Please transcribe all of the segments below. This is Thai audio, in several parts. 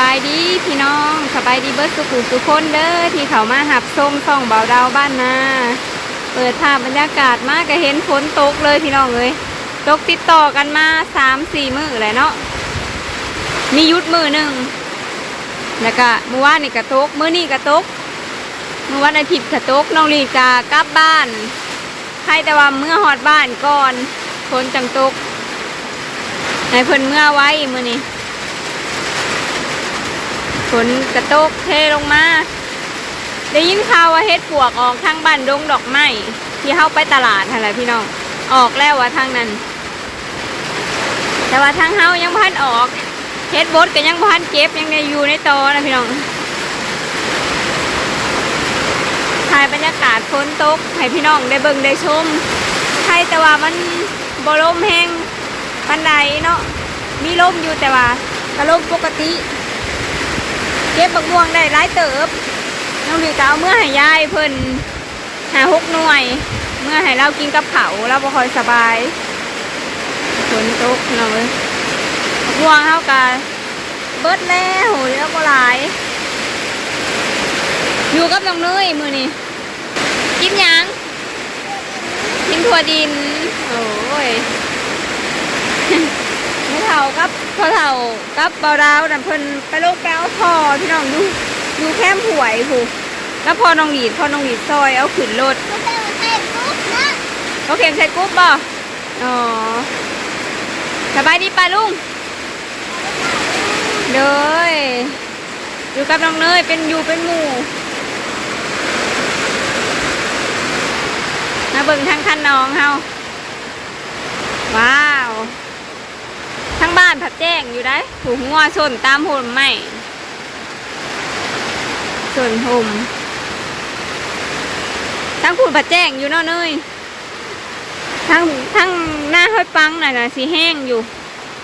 บายดีพี่น้องสบายดีเบิร์ดสุขุสุขคนเด้อที่เขามาหับส้มส่องเบาดาวบ้านนาเปิดภาพบรรยากาศมากก็เห็นฝนตกเลยพี่น้องเลยตกติดต่อกันมาสามสี่มือเลยเนาะมียุดมือหนึ่งแล้วก็มือว่านี่ก็ตกมือนี้ก็ตกมือวันอาทิตย์ก็ตกน้องลีกากลับบ้าน ใครแต่ว่าเมื่อหอดบ้านก่อนฝนจังตกให้เพิ่นเมื่อไว้มือนี้ ฝนกระตกเทลงมา ได้ยินข่าวว่าเฮ็ดปวกออกทางบ้านดงดอกไม้ที่เข้าไปตลาดอะไรพี่น้อง ออกแล้วว่าทางนั้น แต่ว่าทางเฮายังพันออกเฮ็ดบดก็ยังพันเก็บยังได้อยู่ในโตอนะพี่น้องถ่ายบรรยากาศฝนตกให้พี่น้องได้เบิ่งได้ชมใช่แต่ว่ามันบลมแห้งปันใดเนาะมีลมอยู่แต่ว่าก็ลมปกติ เก็บบักม่วงได้หลายเติบ น้องลีก็เอาเมื่อให้ยายเพิ่นหาหกหน่วย เมื่อให้เรากินกับเขาเราบ่คอยสบายฝนตกเนาะเว้ยบักม่วงเฮากันเบิดแล้วเดี๋ยวบ่หลาย อยู่กับน้องเนยมือนี้กินยังกินถั่วดิน โอ้ยไม่เท่ากับ พ่อเท่ากับเบาดาวนั่นเพิ่นไปลงไปเอาท่อพี่น้องดูดูแคมหวยผูแล้วพอน้องหลีดพอน้องหลีดซอยเอาขึ้นรถไม่ใช่ว่าใช่ปุ๊บนะเขาเข็มใส่กรุ๊ปบ่อ๋อสบายดีป่ะลุงเด้ยอยู่กับน้องเนยเป็นอยู่เป็นหมู่มาเบิ่งทางคันน้องเฮาว้าว ทั้งบ้านผัดแจ้งอยู่ได้ถูกงัวชนตามหุ่มไม่ส่วนหุ่มทั้งผูดผัดแจ้งอยู่เนาะเนยทั้งทั้งหน้าห้อยปังน่ะนะสีแห้งอยู่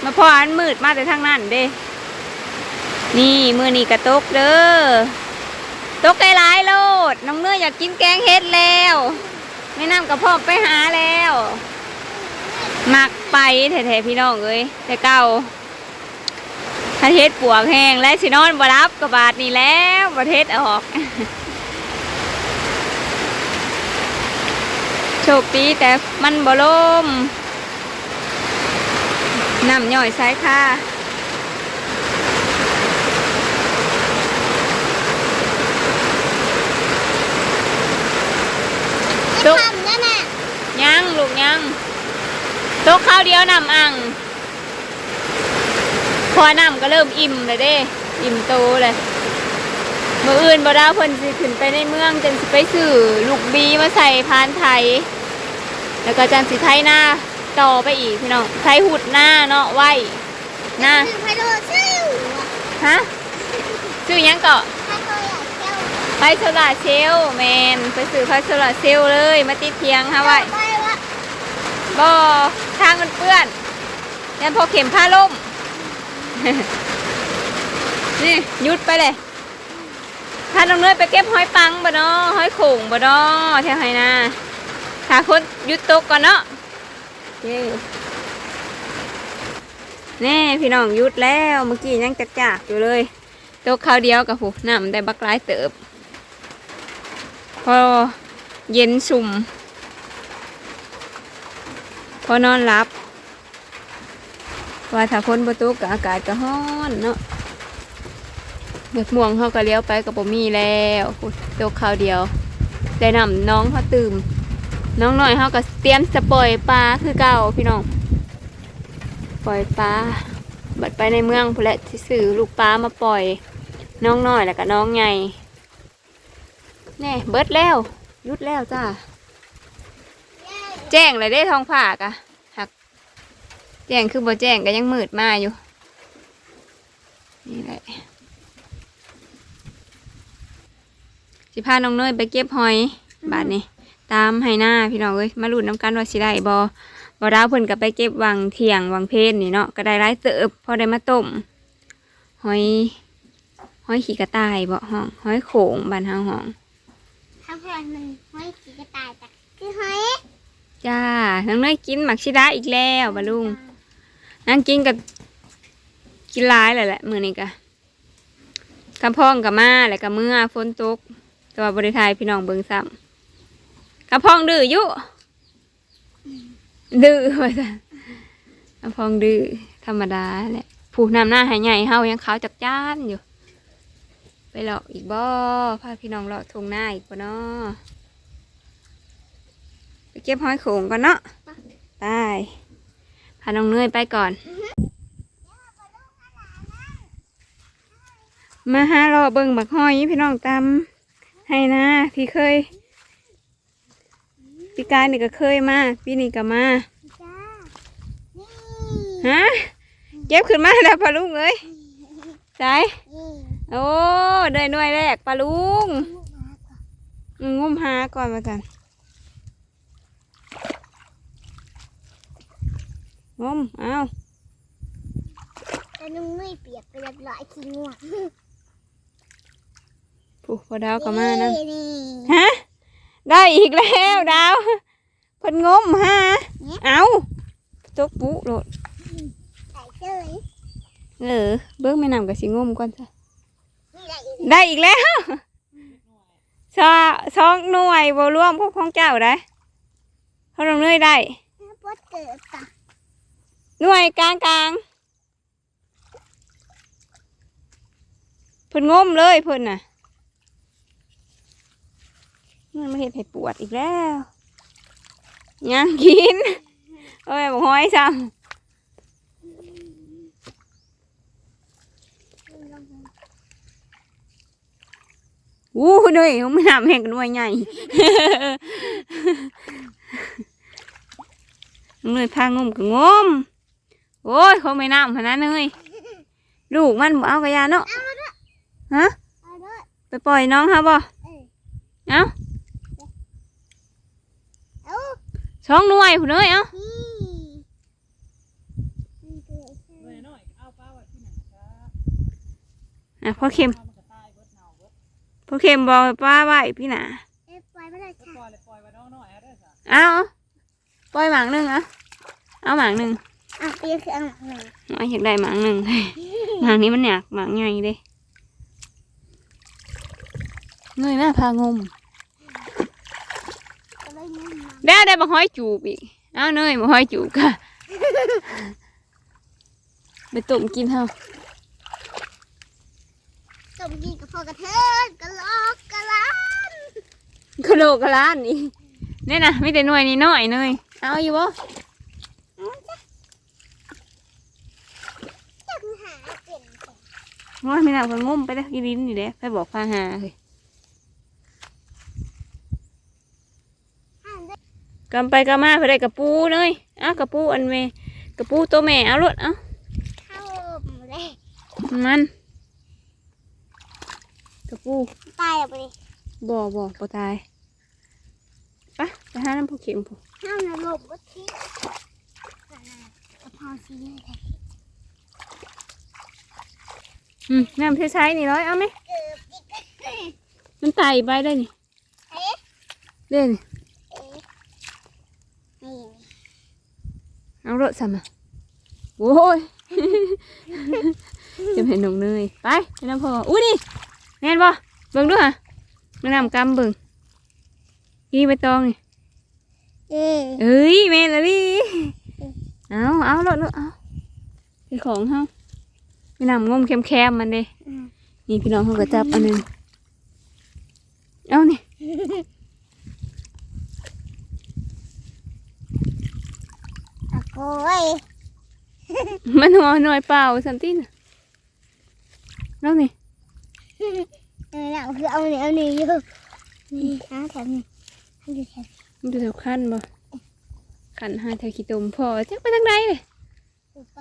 มาพออันมืดมาแต่ทางนั้นเด้ นี่มือนี่กระตกเด้อตกไกลหลายโลด น้องเนยอยากกินแกงเฮ็ดแล้วไม่น้ำกระพาะไปหาแล้ว มักไปแท้ๆพี่น้องเอ้ยแต่เก่าถ้าเทศปวกแห้งและสินอนบรับกับบาทนี่แล้วประเทศออก โชคดีแต่มันบ่ลมน้ำย่อยใส่ค่ะไม่ทำนั่นน่ะยังลูกยังโต๊ะข้าวเดียวน้ำอ่างพอน้ำก็เริ่มอิ่มเลยเด้ อิ่มโตเลยมื่ออื่นบ่ดาวเพิ่นสิขึ้นไปในเมืองจันสิไปซื้อลูกบีมาใส่พานไทย แล้วก็จันสิไทยหน้าต่อไปอีกพี่น้องไทยหุดหน้าเนาะไหวหน้าฮะซื้อยังเกาะไพโรอยากเซลาเซลแมนไปซื้อไฟโซลาเซลเลยมาติดเทียงค่ะไว้ไปว่าบ่ ทางมันเปื้อนยันพอเข็มผ้าล่ม นี่ยุดไปเลยถ้าน้องเนยไปเก็บหอยปังบ่เนาะหอยโข่งบ่เนาะแถวไหนาถ้าคนยุดตกก่อนเนาะเย้แน่พี่น้องยุดแล้วเมื่อกี้ยังจักจากอยู่เลยตกคราวเดียวกับผูน้ำได้บักหลายเติบ พอเย็นสุ่ม พอนอนหลับ ว่าถ้าพ้นประตูกับอากาศก็ร้อนเนาะเด็กม่วงเขาก็เลี้ยวไปกับบ่มีแล้วอุ๊ยตกคราวเดียว ได้นำน้องเขาตื่มน้องหน่อยเขาก็เตรียมจะปล่อยปลาคือเก่าพี่น้อง ปล่อยปลาบัดไปในเมืองพละที่ซื้อลูกปลามาปล่อย น้องหน้อยแล้วก็น้องใหญ่แน่เบิดแล้วหยุดแล้วจ้า แจ้งเลยได้ทองผ่ากะหัก แจ้งคือบ่แจ้งก็ยังมืดมาอยู่ นี่แหละสิพาน้องเนยไปเก็บหอยบาทนี้ ตามให้หน้าพี่น้องเอ้ยมาลุ้นน้ำกันว่าสิได้บ่บ่ดาวเพิ่นก็ไปเก็บวังเที่ยงวังเพนนี่เนาะก็ได้หลายเติบพอได้มาต้มหอยหอยขี้กระต่ายบ่ห้องหอยโขงบ้านเฮาห้องถ้าเพื่อนมันไม่ขี่กระต่ายแต่คือหอย จ้า น้องเนยกินหมักชิดาอีกแล้วบะลุงนั่งกินกับกินหลายเลยแหละมือนี้กะกำพองกับมาแล้วก็เมื่อฝนตก แต่ว่าบริทายพี่น้องเบิงซ้ำกำพองดื้อยู่ดื้อว่าซั่นกำพองดื้อธรรมดาแหละผู้นำหน้าหายใหญ่เฮายังขาวจักจ้านอยู่ ไปเลาะอีกบ่พาพี่น้องเลาะทงหน้าอีกบ่เนาะ เก็บห้อยโขงก่อนเนาะไปพาน้องเนยไปก่อน มาหาเลาะเบิ่งบักหอยพี่น้องตำให้นะพี่เคยปีกายนี่ก็เคยมาปีนี้ก็มาฮะเก็บขึ้นมาแล้วปลาลุงเอ้ยใช่โอ้ได้หน่วยแรกปลาลุงลูกหมาก่อนมงุ้มหาก่อนมากัน งุ้มเอาแต่นุ่งไม่เปียกไปเรียบร้อยขี้ง่วงผู้พอดาวก็มานะนี่ฮะได้อีกแล้วดาวเพิ่นงมฮะเอาตกปุ๊โลดใส่เจยเออเบิ้งแม่น้ำกับสิงมก่อนจ้ะนี่ได้อีกได้อีกแล้วสอสองหน่วยบ่รวมพวกของเจ้าได้เขาลงเนยได้ หน่วยกลางกลางเพิ่นงมเลยเพิ่นน่ะมันมาเห็ดให้ปวดอีกแล้วยังกินเอ้ยบอกห้อยซ้ำอู้หน่วยไม่นำแห่งกันหน่วยใหญ่หน่วยพางมก็งม โอ้ยเขาไม่น้ำพะนะเนยลูกมันบ่เอากระยาเนาะฮะเอาด้วยไปปล่อยน้องเขาบ่เออเอาเอาสองหน่วยผู้เนยเอานี่นี่เกิดใช่ไหมอะพ่อเข็มพ่อเข็มบอกป้าไว้พี่หนาเอ๊ะปล่อยไม่ได้ค่ะเอาปล่อยหมางหนึ่งเอาเอาหมางหนึ่ง อะตีคือเอาหลังหนึ่งน้อยอยากได้หมางหนึ่งหมางนี้มันหนักหมางใหญ่เด้เนยแม่พางมก็เลยงุ่มมาได้ได้บักห้อยจูบอีกเอาเนยบักห้อยจูบค่ะไปต้มกินเถอะต้มกินกับพ่อกระเทินกระลอกกระลานกะโหลกกะล้านนี่เนี่ยนะไม่แต่หน่วยนี่น้อยเนยเอาอยู่บ่ จังหาเป็น ว่าไม่น่าเพิ่งงมไปแล้วกินดินนี่แหละไปบอกพาหาเฮ้ยห้ามได้กำไปกำมาไปได้กระปูเนยเอากระปูอันเมกระปูตัวแม่เอารถเอาเข้าเลยมันกระปูตายออกไปเลยบ่บ่บ่ตายไปไปหาน้ำผูเข็มผูห้ามนะลบวัดที่กระเพราซีเลยค่ะ อืมน้ำใช้ๆนี่ร้อยเอาไหมเกือบอีกเอ๊ะมันไตไปได้นี่เด่นเอ๊ะนี่เอารถสั่มาโอ้ยจะเป็นหนองเนยไปไปน้ำพออุ้ยนี่แน่นบ่เบิ่งดูฮะแม่น้ำกำเบิ่งกี่ใบตองนี่เอ๊ะเอ้ยแม่นละดิเอาเอารถรถเอาเป็นของเฮาแม่น้ำงมแคมๆมันเด้อืมนี่พี่น้องเขาก็จับอันหนึงเอานี่อะโก้ยมันหัวหน่วยเปล่าสันติน่ะแล้วนี่เออเราคือเอาเนี่ยเอาเนี่ยอยู่นี่หาแถวนี้ให้ดูแถวมันอยู่แถวคันบ่คันหาแถวขี้ตมพอจักไปทางไหนเลยดูไป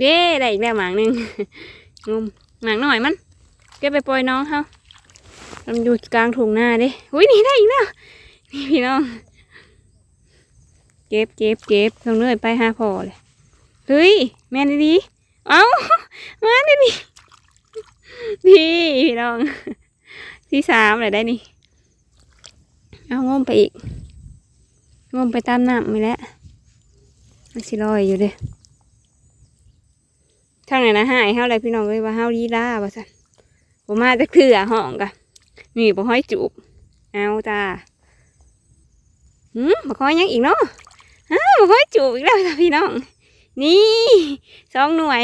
เยเด้ได้อีกแล้วหมางหนึ่งงมหมางหน่อยมันเก็บไปปล่อยน้องเขามันอยู่กลางถุงหน้าเด้อุ้ยนี่ได้อีกแล้วนี่พี่น้อง เก็บเก็บเก็บลงเนื่อยไปห้าพอเลยเฮ้ยแม่นดีเอ้ามาดิดิพี่พี่น้อง ที่สามเลยได้นี่เอางมไปอีกงมไปตามน้ำไปแล้วมันสิลอยอยู่เด้ ทางไหนนะหายเฮาอะไรพี่น้องเอ้ยว่าเฮาลีลาว่าซั่นผมมาจะเถื่อห้องกะนี่บ่ห้อยจูบเอาจ้าหืมบ่ห้อยยังอีกเนาะฮะบ่ห้อยจูบอีกแล้วจ้ะพี่น้อง นี่สองหน่วย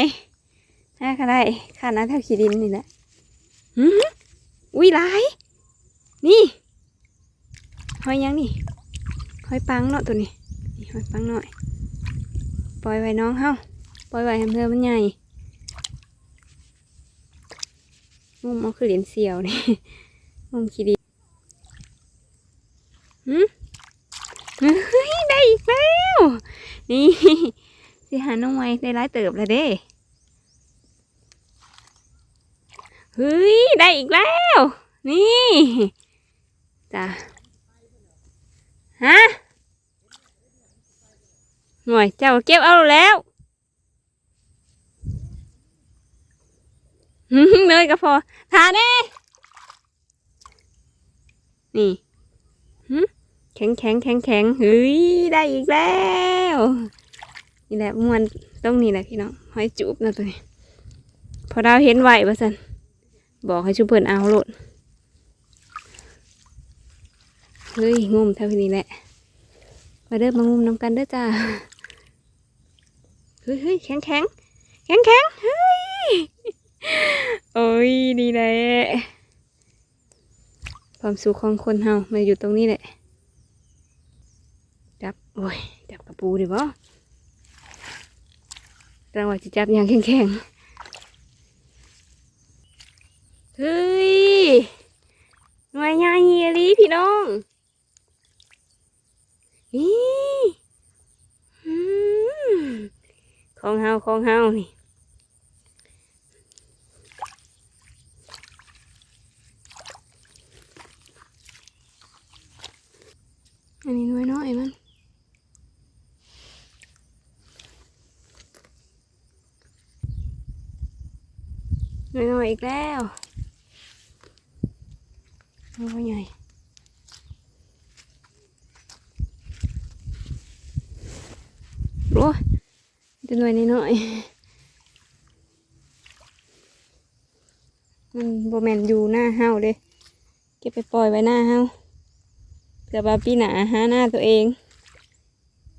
น่าก็ได้ค่าน้ำเท่าขีดินนี่แหละหืมอุ้ยหลาย นี่ห้อยยังนี่ห้อยปังเนาะตัวนี้นี่ห้อยปังหน่อย ปล่อยไว้น้องเฮาปล่อยไว้ให้เพื่อมันใหญ่ มุมเอาคือเหรียญเสียวนี่มุมขีดินหืมเฮ้ยได้อีกแล้ว นี่สิหาน้องไว้ได้ร้ายเติบแล้วเด้เฮ้ย ได้อีกแล้ว นี่จ้ะฮะหน่วยเจ้าเก็บเอาแล้ว เนยก็พอทาแน่นี่แข็งแข็งแข็งแข็งเฮ้ยได้อีกแล้วนี่แหละมวนตรงนี้แหละพี่น้องหอยจูบนะตัวนี้พอดาวเห็นไหวปะสันบอกให้ชุบเพิ่นเอาโลดเฮ้ยงุมเท่านี้แหละมาเด้อมางุมน้ำกันเด้อจ้าเฮ้ยเฮ้ยแข็งแข็งแข็งแข็งเฮ้ย โอ้ยนี่แหละความสุขของคนเฮามาอยู่ตรงนี้แหละ จับ โอ้ย จับกระปูดิบ่จังหวะจะจับอย่างแข็งๆ เฮ้ย หน่วยงานเฮียลีพี่น้องอีอืมของเฮาของเฮานี่ อันนี้หน่วยน้อยมันหน่อยๆอีกแล้วโอ้ยใหญ่โอ้ยจะหน่อยนิดหน่อยมันโบแมนอยู่หน้าเฮาเด้เก็บไปปล่อยไว้หน้าเฮา เผื่อบาปีหนาหาหน้าตัวเอง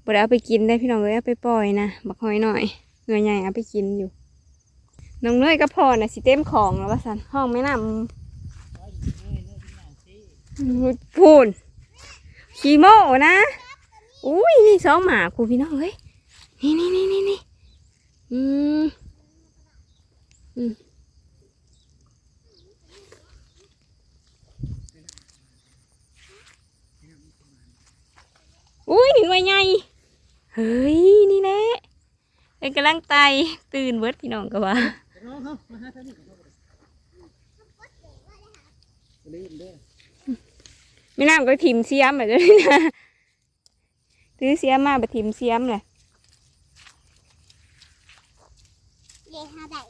บดเอาไปกินได้พี่น้องเลยเอาไปปล่อยนะบักหอยหน่อยหน่วยใหญ่เอาไปกินอยู่น้องเนยก็พอนะสิเต็มของแล้วว่าสันห้องไม่นำพูนขี้โม่นะอุ้ยนี่สองหมาครูพี่น้องเฮ้ยนี่นี่นี่นี่นี่อืมอืม อุ้ยนี่หน่วยใหญ่เฮ้ยนี่แหละเอ็งกำลังไตตื่นเบิดพี่น้องก็ว่าน้องเขามาหาท่านนี่ก่อนลืมเด้อไม่น่าก็ทิมเสียมแบบนี้นะถือเสียมมาไปทิมเสียมเลยเย้ห้าได้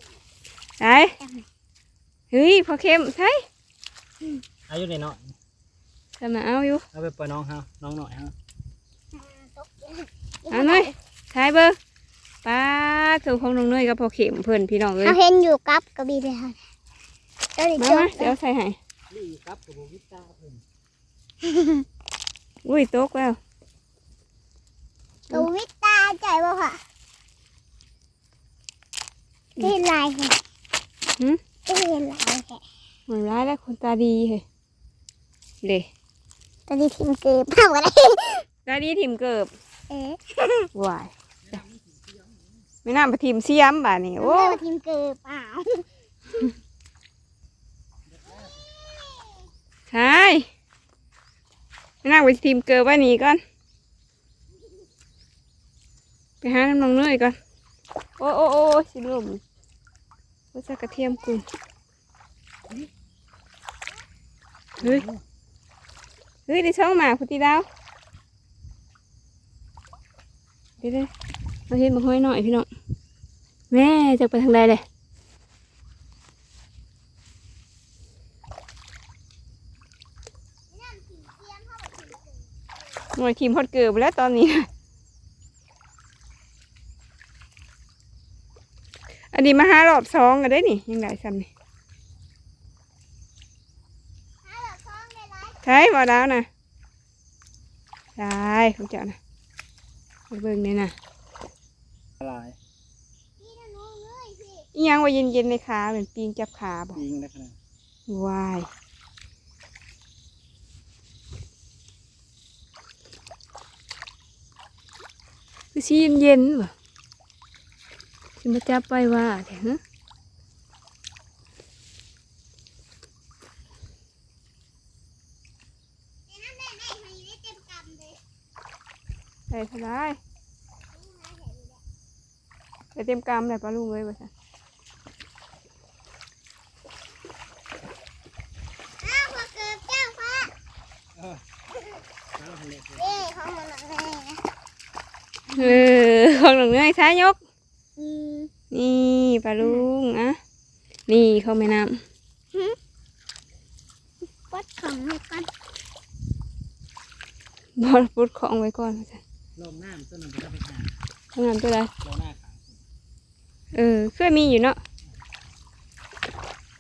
ไอ้เฮ้ยพอเข้มใช่อายุน้อยทำมาเอาอยู่ๆเอาไปปล่อยน้องเขาน้องหน่อยฮะ เอาหน่อยใช่เบอร์ป้าถูกของน้องเนยกับพอเข้มเพื่อนพี่น้องเลยเขาเห็นอยู่กับกระบี่เลยค่ะเจ้าดิมาเจ้ามาเดี๋ยวใส่ให้นี่ครับกับวิตาเพิ่นอุ้ยตกแล้วตัววิตาใจบ่ค่ะเห็นลายค่ะหืมเห็นลายค่ะเหมือนร้ายแล้วคนตาดีเฮ้ยเด้ตอนนี้ทิ้งเก็บเผาอะไรตาดีทิมเกิบ เอ๊ะวายจ้ะไม่น่าไปทิมเสียมบ่านี่โอ้โอ้ทิ้งเก็บเปล่าใช่ไม่น่าไปทิมเกิบไว้นี่ก่อน ไปหาน้ำนองเนยก่อน โอ้โอ้โอ้สิลมว่าจะกระเทียมกูเฮ้ย เฮ้ยได้ช่องหมาพุทธิดาว เดี๋ยวเดี๋ยวมาเห็นมาห้อยหน่อยพี่น้องแม่จะไปทางใดเลยหน่วยทีมฮอดเกิบแล้วตอนนี้ อันนี้มาหารอบสองกันได้นี่ยังไงซ้ำนี่ช้บ่ดาวนะใช่ของเจ้านะไป เบิ่งนี่นะอะไรพี่นะน้องเอ้ยพี่อิหยังว่าเย็นๆในขาเหมือนปีงจับขาบ่ปิงได้ขนาดวายคือชีเย็นๆบ่สิมาจับไปว่าแท้ฮะ แม่แม่แม่ให้ได้เต็มกำเลย ได้เท่าไรได้เต็มกำเลยปลาลุงเลยบ่ใช่อ้าวพอเกิดเจ้าพ่อเออเอาให้เล็กเลยเอ้ยของมันแม่เออของหลวงเนยท้ายยก อืมนี่ปลาลุงอะนี่เข้าแม่น้ปัดของให้ก่อนำบอลปุดของไว้ก่อนว่าซั่น ลมน้ำต้นน้ำจะไปหาทำงานตัวใดลมหน้าขาวเออเคยมีอยู่เนาะ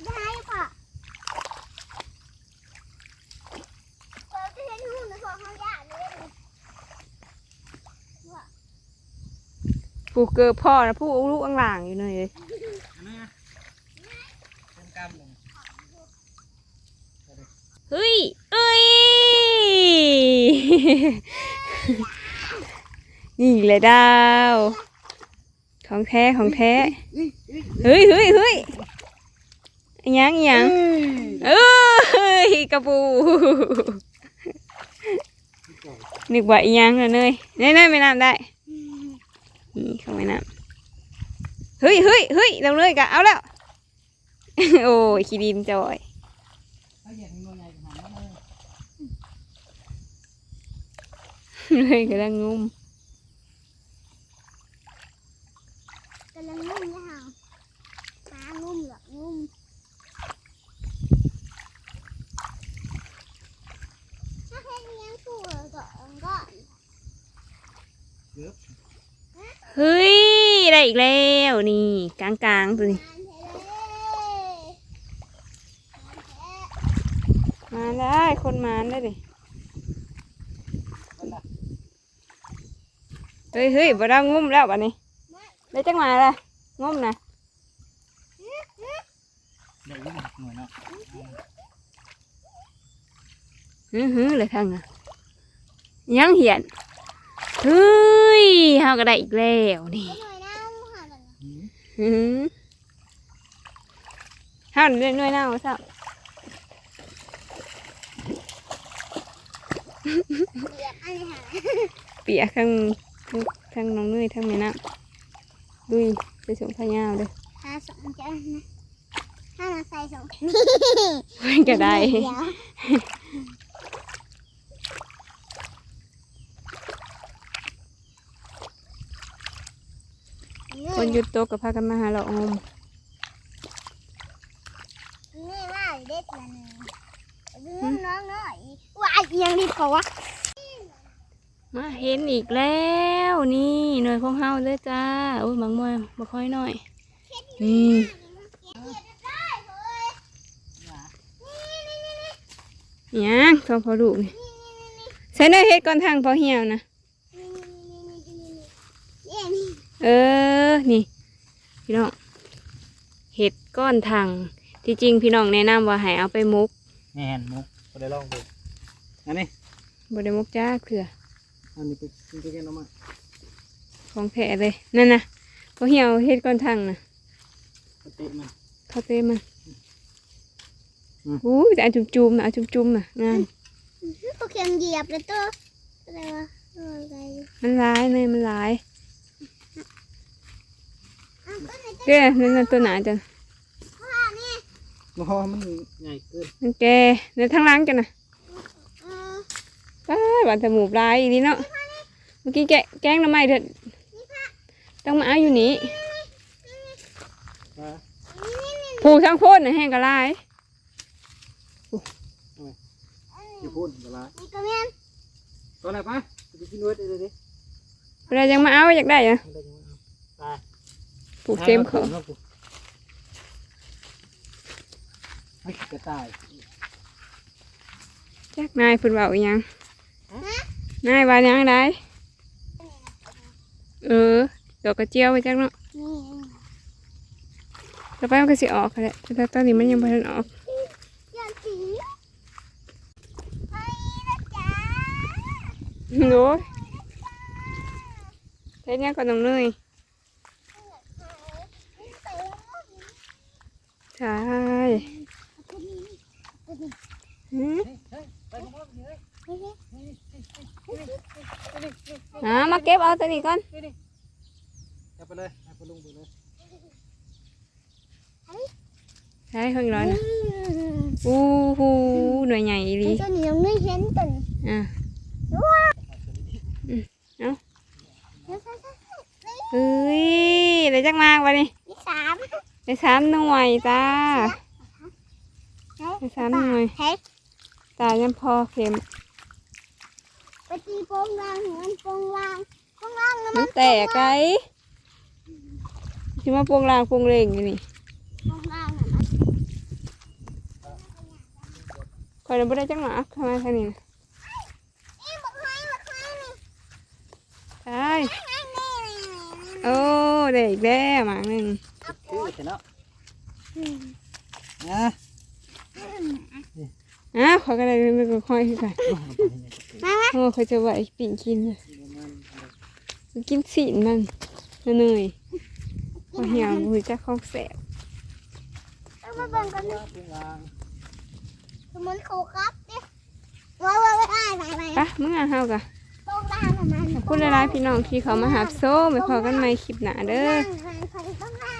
ได้พ่อเราจะเห็นหุ่นในของเขาอยากเลยปลูกเกิดพ่อนะผู้ลูกอังหลางอยู่เลยอันนั้นนะเป็นกำเลยเฮ้ยเอ้ย นี่เลยดาว ของแท้ของแท้เฮ้ยเฮ้ยเฮ้ยอิหยังยังเอ้ยกระปูนึกว่าอีหยังเลยเนยเนยไม่น้ำได้นี่เข้าไม่น้ำเฮ้ยเฮ้ยเฮ้ยเราเลยกะเอาแล้วโอ้ยขี้ดินจอยถ้าอยากมีตัวใหญ่ขนาดนั้นเลยเลยกำลังงุม กำลังงุ่มนะฮะหางุ่มหรอกงุ่มถ้าแค่เลี้ยงตัวก่อนก่อน เกือบ เฮ้ยได้อีกแล้วนี่กลางกลางๆตัวนี้งานเทเลยงานแท้มาได้คนมาได้ดิคนละเฮ้ยเฮ้ยบ่ได้งุมแล้วบัดนี้ได้จังมาละงุมนะเดี๋ยวยิ่งหน่วยเนาะฮึฮึเลยทางอะยังเหียน เฮ้ยเฮาก็ได้อีกแล้วนี่ก็หน่อยน้ำค่ะมันอืมหือเฮาได้หน่วยหน้าว่าซับเปียกทั้งทั้งน้องเนยทั้งแม่น้ำดุยไปส่งพญาเด้อหาสองจ้านะห้ามาใส่สองก็ได้ เยว คนหยุดโตะกับพากันมาหาเราอมนี่ว่าเด็ดละหนึ่งดูน้องหน่อยว้ายยังรีบเขาวะมาเห็นอีกแล้วนี่หน่วยของเฮาเด้อจ้าโอ้ยบางมวยบ่ค่อยหน่อยนี่หยังทองพอลูกนี่ใส่เนยเฮ็ดก่อนทางพอเหี่ยวนะนี่นี่เออ นี่ พี่น้องเห็ดก้อนทางที่จริงพี่น้องแนะนำว่าให้เอาไปมุกแม่นมุกก็ได้ลองดูอันนี้บไดมุกจ้าเคืออันนี้ไปกินไปกินเอามาของแท้เลยนั่นนะพอเหี่ยวเห็ดก้อนทางนะปฏิมันเข้าเต้มันอืมอู้ยแต่อันจุ่มๆนะอันจุ่มๆนะงานพวกเข็มเหยียบเลยตัวอะไรวะอะไรมันร้ายเลยมันร้าย อ้าวก็ไหนจะ เด้อนั่นนะตัวหนาจังพ่อนี่บ่มันใหญ่เกินมันแกในทางหล้างจังนะเออป้าหวานแต่หมูปลายอีนี่เนาะเมื่อกี้แกะแกงน้ำไม้เด็ดต้องมาเอาอยู่นี่ว่าผูกทั้งโพดนะแห้งกระลายอยู่พูดเวลานี่ก็แม่นตอนไหนปะไปกินด้วยเดี๋ยวดิเวลายังมาเอาอยากได้อะไม่ได้ ยังไม่เอาตายผูกเต็มเขาไอ้กระต่ายจักนายเพิ่นเว้าอีหยังนายว่าหยังได้เออดอกกระเจียวไปจักเนาะนี่แล้วไปมันก็สิออกแหละแต่ตอนนี้มันยังบ่ทันออกยาสีไปนะจ๊ะโอ้ยเฮ็ดหยังก่อนน้องเนย ใช่หืมเฮ้ยไปมองนี่เฮ้ยอ่ามาเก็บเอาตัวนี้ก่อนไปเลยไปลงไปเลยใช่ข้างร้อนนะอู้หูหน่วยใหญ่อีหลีตัวนี้ยังไม่เห็นตัวนี้อะเฮ้ยได้จักมากวะนี่ที่สาม สามหน่วยจ้าไปสามหน่วยเฮ้ยตายังพอเข็มไปตีโป่งลางหัวโป่งลางโป่งลางนะมัมันนแตกไกที่มาโปรงลางโปรงเลงอยู่นี่โป่งลางนะมันคอยเราไม่ได้จังหวะเข้ามาทางนี้นะนี่บอกให้บอกให้นี่ใช่นี่นี่นี่โอ้ได้อีกแล้วหมางหนึ่ง คือเสร็จแล้วนะอะขอกันเลยมันก็ค่อยขึ้นไปมามาโอ้เขาจะไหวปิ่งกินเลยกินสีนมันเนยพอเหี่ยวมือจะคล้องแสบเอามาเบิ่งกันว่าเป็นรางสมุนโคครับเนี่ยว้าวว้าวว้าวไปไปปะมึงอะเฮากะโป่งลางนะมันขอบคุณหลายๆพี่น้องที่เขามาหาโซ่ไปพอกันใหม่คลิปหน้าเด้อโป่งลาง